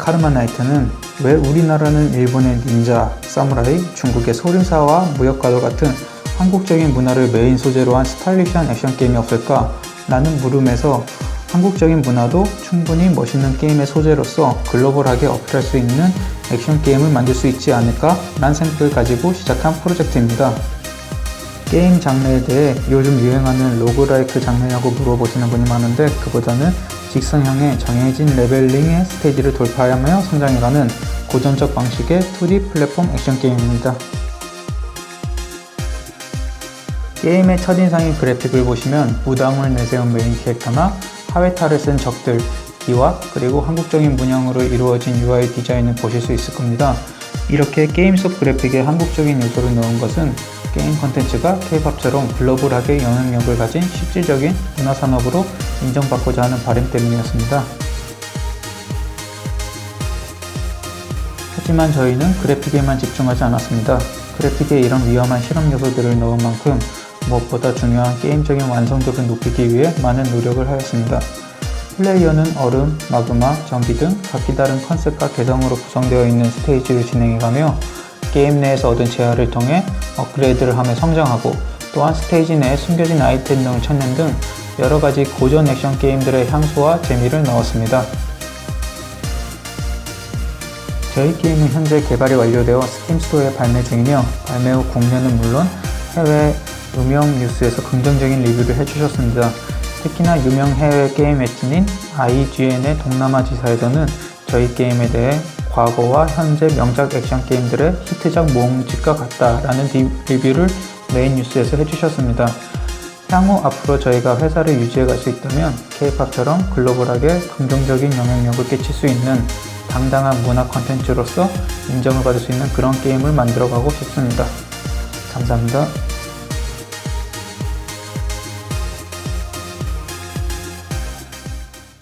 카르마 나이트는 왜 우리나라는 일본의 닌자, 사무라이, 중국의 소림사와 무역과도 같은 한국적인 문화를 메인 소재로 한 스타일리시한 액션 게임이 없을까? 라는 물음에서 한국적인 문화도 충분히 멋있는 게임의 소재로서 글로벌하게 어필할 수 있는 액션 게임을 만들 수 있지 않을까? 라는 생각을 가지고 시작한 프로젝트입니다. 게임 장르에 대해 요즘 유행하는 로그라이크 장르냐고 물어보시는 분이 많은데 그보다는 직선형의 정해진 레벨링의 스테이지를 돌파하며 성장해가는 고전적 방식의 2D 플랫폼 액션 게임입니다. 게임의 첫인상인 그래픽을 보시면 무당을 내세운 메인 캐릭터나 하회탈을 쓴 적들, 기와 그리고 한국적인 문양으로 이루어진 UI 디자인을 보실 수 있을 겁니다. 이렇게 게임 속 그래픽에 한국적인 요소를 넣은 것은 게임 컨텐츠가 K-팝처럼 글로벌하게 영향력을 가진 실질적인 문화산업으로 인정받고자 하는 바람 때문이었습니다. 하지만 저희는 그래픽에만 집중하지 않았습니다. 그래픽에 이런 위험한 실험 요소들을 넣은 만큼 무엇보다 중요한 게임적인 완성도를 높이기 위해 많은 노력을 하였습니다. 플레이어는 얼음, 마그마, 전기 등 각기 다른 컨셉과 개성으로 구성되어 있는 스테이지를 진행해가며 게임 내에서 얻은 재화를 통해 업그레이드를 하며 성장하고 또한 스테이지 내에 숨겨진 아이템 등을 찾는 등 여러 가지 고전 액션 게임들의 향수와 재미를 넣었습니다. 저희 게임은 현재 개발이 완료되어 스팀 스토어에 발매 중이며 발매 후 국내는 물론 해외 유명 뉴스에서 긍정적인 리뷰를 해주셨습니다. 특히나 유명 해외 게임 웹진인 IGN의 동남아 지사에서는 저희 게임에 대해 과거와 현재 명작 액션 게임들의 히트작 모음집과 같다라는 리뷰를 메인 뉴스에서 해주셨습니다. 향후 앞으로 저희가 회사를 유지해 갈 수 있다면 K-팝처럼 글로벌하게 긍정적인 영향력을 끼칠 수 있는 당당한 문화 컨텐츠로서 인정을 받을 수 있는 그런 게임을 만들어 가고 싶습니다. 감사합니다.